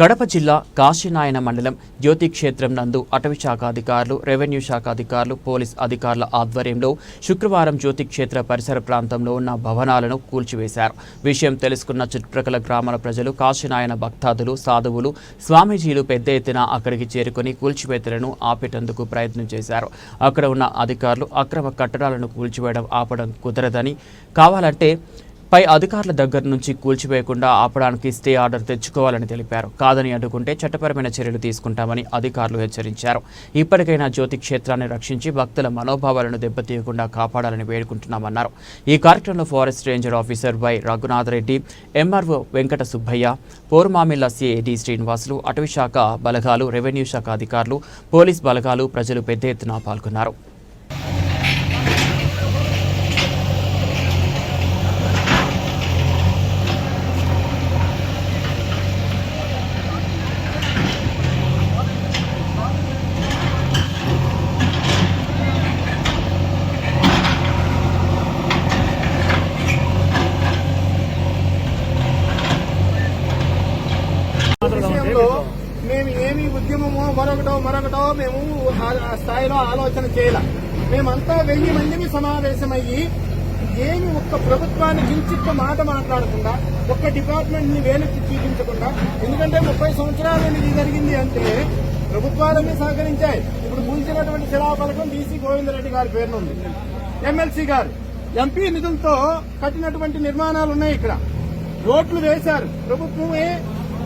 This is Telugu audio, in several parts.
కడప జిల్లా కాశీనాయన మండలం జ్యోతి క్షేత్రం నందు అటవీ శాఖ అధికారులు రెవెన్యూ శాఖ అధికారులు పోలీస్ అధికారుల ఆధ్వర్యంలో శుక్రవారం జ్యోతి క్షేత్ర పరిసర ప్రాంతంలో ఉన్న భవనాలను కూల్చివేశారు. విషయం తెలుసుకున్న చుట్టుప్రక్కల గ్రామాల ప్రజలు కాశీనాయన భక్తాదులు సాధువులు స్వామీజీలు పెద్ద ఎత్తున అక్కడికి చేరుకుని కూల్చివేతలను ఆపేటందుకు ప్రయత్నం చేశారు. అక్కడ ఉన్న అధికారులు అక్రమ కట్టడాలను కూల్చివేయడం ఆపడం కుదరదని కావాలంటే పై అధికారుల దగ్గర నుంచి కూల్చివేయకుండా ఆపడానికి స్టే ఆర్డర్ తెచ్చుకోవాలని తెలిపారు. కాదని అడ్డుకుంటే చట్టపరమైన చర్యలు తీసుకుంటామని అధికారులు హెచ్చరించారు. ఇప్పటికైనా జ్యోతి క్షేత్రాన్ని రక్షించి భక్తుల మనోభావాలను దెబ్బతీయకుండా కాపాడాలని వేడుకుంటున్నామన్నారు. ఈ కార్యక్రమంలో forest ranger officer Y Raghunath Reddy MRO Venkata Subbaiah Pormamilla CAD Srinivasulu అటవీశాఖ బలగాలు రెవెన్యూ శాఖ అధికారులు పోలీస్ బలగాలు ప్రజలు పెద్ద ఎత్తున పాల్గొన్నారు. విషయంలో మేము ఏమి ఉద్యమమో మరొకటో మరొకటో మేము ఆ- స్థాయిలో ఆలోచన చేయాల. మేమంతా వెయ్యి మందిని సమావేశమయ్యి ఏమి ఒక్క ప్రభుత్వాన్ని కించిత్త మాట మాట్లాడకుండా ఒక్క డిపార్ట్మెంట్ని వేలెత్తి చూపించకుండా ఎందుకంటే ముప్పై సంవత్సరాల ఇది జరిగింది అంటే ప్రభుత్వాలన్నీ సహకరించాయి. ఇప్పుడు ముంచినటువంటి శిలా పథకం డీసీ గోవిందరెడ్డి గారి పేరున ఉంది. ఎమ్మెల్సీ గారు ఎంపీ నిధులతో కట్టినటువంటి నిర్మాణాలు ఉన్నాయి ఇక్కడ. రోడ్లు వేశారు. ప్రభుత్వమే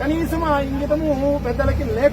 కనీసం ఆ ఇంగితము పెద్దలకి లేకుండా